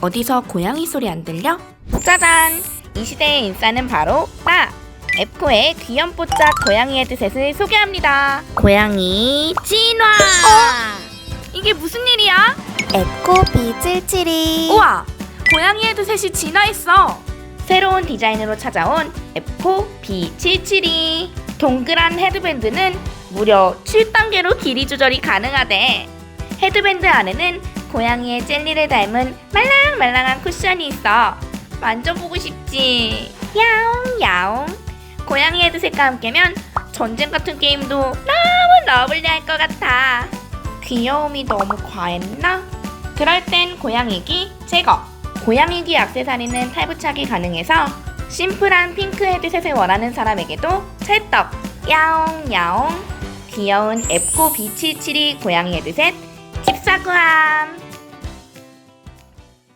어디서 고양이 소리 안 들려? 짜잔! 이 시대의 인싸는 바로 나! 에코의 귀염뽀짝 고양이 헤드셋을 소개합니다. 고양이 진화! 이게 무슨 일이야? 에코 비질치리 우와! 고양이 헤드셋이 진화했어! 새로운 디자인으로 찾아온 에코 B772 동그란 헤드밴드는 무려 7단계로 길이 조절이 가능하대 헤드밴드 안에는 고양이의 젤리를 닮은 말랑 말랑한 쿠션이 있어 만져보고 싶지 야옹 야옹 고양이 헤드셋과 함께면 전쟁 같은 게임도 너무 러블리할 것 같아 귀여움이 너무 과했나? 그럴 땐 고양이기 제거. 고양이기 액세서리는 탈부착이 가능해서 심플한 핑크 헤드셋을 원하는 사람에게도 찰떡. 야옹 야옹. 귀여운 에코 B772 고양이 헤드셋 집사구함.